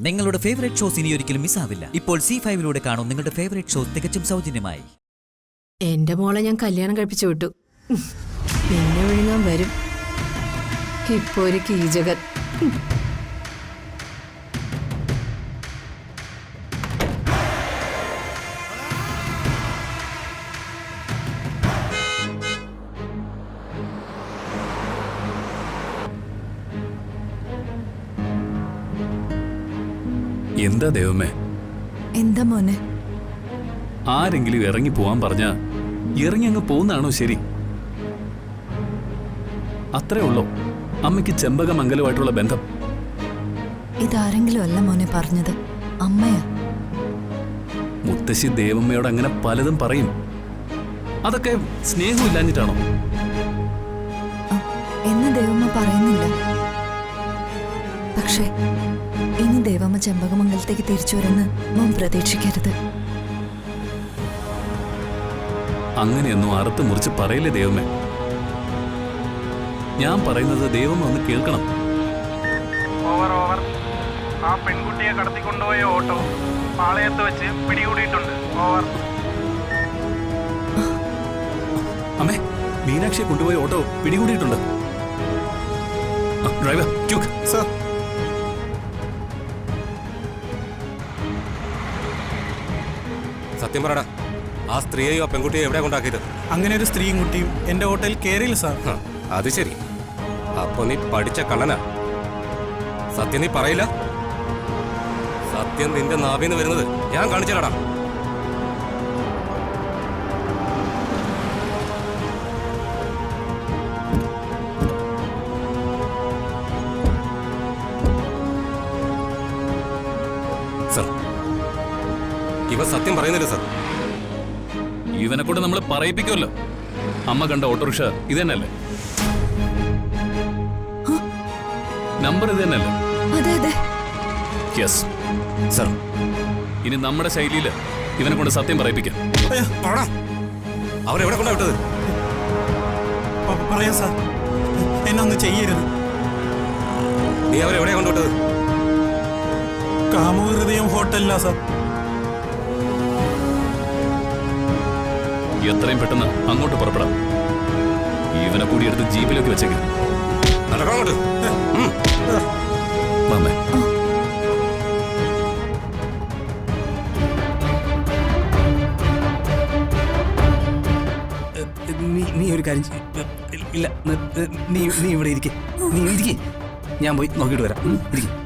നിങ്ങളുടെ favourite shows ഇനി ഒരിക്കലും മിസ്സാവില്ല ഇപ്പോൾ സി ഫൈവിലൂടെ കാണും നിങ്ങളുടെ ഫേവറേറ്റ് ഷോസ് തികച്ചും സൗജന്യമായി. എന്റെ മോളെ ഞാൻ കല്യാണം കഴിപ്പിച്ചു വിട്ടു. പിന്നെ വിഴുങ്ങാൻ വരും. ഇപ്പൊ ഒരു കീചകൻ. എന്താ ദൈവമേ? എന്താ മോനെ? ആരെങ്കിലും ഇറങ്ങി പോവാൻ പറഞ്ഞ ഇറങ്ങി അങ്ങ് പോകുന്നതാണോ ശരി? അത്രേ ഉള്ളോ? അമ്മയ്ക്ക് ചെമ്പകമംഗലമായിട്ടുള്ള ബന്ധം. ഇതാരെങ്കിലും അല്ല മോനെ പറഞ്ഞത്. അമ്മയാ. മുത്തശ്ശി ദേവമ്മയോട് അങ്ങനെ പലതും പറയും. അതൊക്കെ സ്നേഹമില്ലാഞ്ഞിട്ടാണോ? എന്ന് ദേവമ്മ പറയുന്നില്ല. പക്ഷേ ഇനി ദേവമ്മ ചെമ്പകമംഗലത്തേക്ക് തിരിച്ചു വരുമെന്ന് മോൻ പ്രതീക്ഷിക്കരുത്. അങ്ങനെയൊന്നും അറുത്ത് മുറിച്ച് പറയില്ലേ ദൈവമേ ഞാൻ പറയുന്നത് ദൈവം ഒന്ന് കേൾക്കണം. ഓവർ ഓവർ ആ പെൺകുട്ടിയെ കടത്തിക്കൊണ്ടുപോയ ഓട്ടോ പാളയത്ത് വെച്ച് പിടികൂടിയിട്ടുണ്ട്. ഓവർ അമ്മേ മീനാക്ഷിയെ കൊണ്ടുപോയ ഓട്ടോ പിടികൂടിയിട്ടുണ്ട്. ഡ്രൈവർ ക്യൂക്ക് സർ സത്യം പറടാ ആ സ്ത്രീയെയോ ആ പെൺകുട്ടിയോ എവിടെ കൊണ്ടാക്കിയത്? അങ്ങനെ ഒരു സ്ത്രീയും കുട്ടിയും എന്റെ ഹോട്ടലിൽ കയറിയില്ല സാർ. ഹ, അത് ശരി. അപ്പൊ നീ പഠിച്ച കള്ളനാ? സത്യം നീ പറയില്ല? സത്യം നിന്റെ നാവിന്ന് വരുന്നത് ഞാൻ കാണിച്ചടാ സർ ഇവ സത്യം പറയുന്നില്ല സാർ. ഇവനെ കൊണ്ട് നമ്മൾ പറയിപ്പിക്കുമല്ലോ. അമ്മ കണ്ട ഓട്ടോറിക്ഷ ഇത് തന്നെയല്ലേ നമ്പർ ഇത് തന്നെയല്ലേ സാർ അതെ. യെസ് സർ ഇനി നമ്മുടെ ശൈലിയിൽ ഇവനെ കൊണ്ട് സത്യം പറയിപ്പിക്കാം. അവരെവിടെ കൊണ്ടാ വിട്ടത്? പറയാം സാർ എന്നെ ഒന്ന് ചെയ്യരുത്. നീ അവരെവിടെയാ കൊണ്ടുവിട്ടത്? കാമുഹൃദയം ഹോട്ടലിലാ സാർ എത്രയും പെട്ടെന്ന് അങ്ങോട്ട് പുറപ്പെടാം. ഇവനെ കൂടി എടുത്ത് ജീപ്പിലേക്ക് വെച്ചേക്ക്. മാമേ നീ നീ ഒരു കാര്യം ഇല്ല ന- നീ ഇവിടെ ഇരിക്കെ. നീ ഇരിക്കെ. ഞാൻ പോയി നോക്കിയിട്ട് വരാം. ഇരിക്ക്.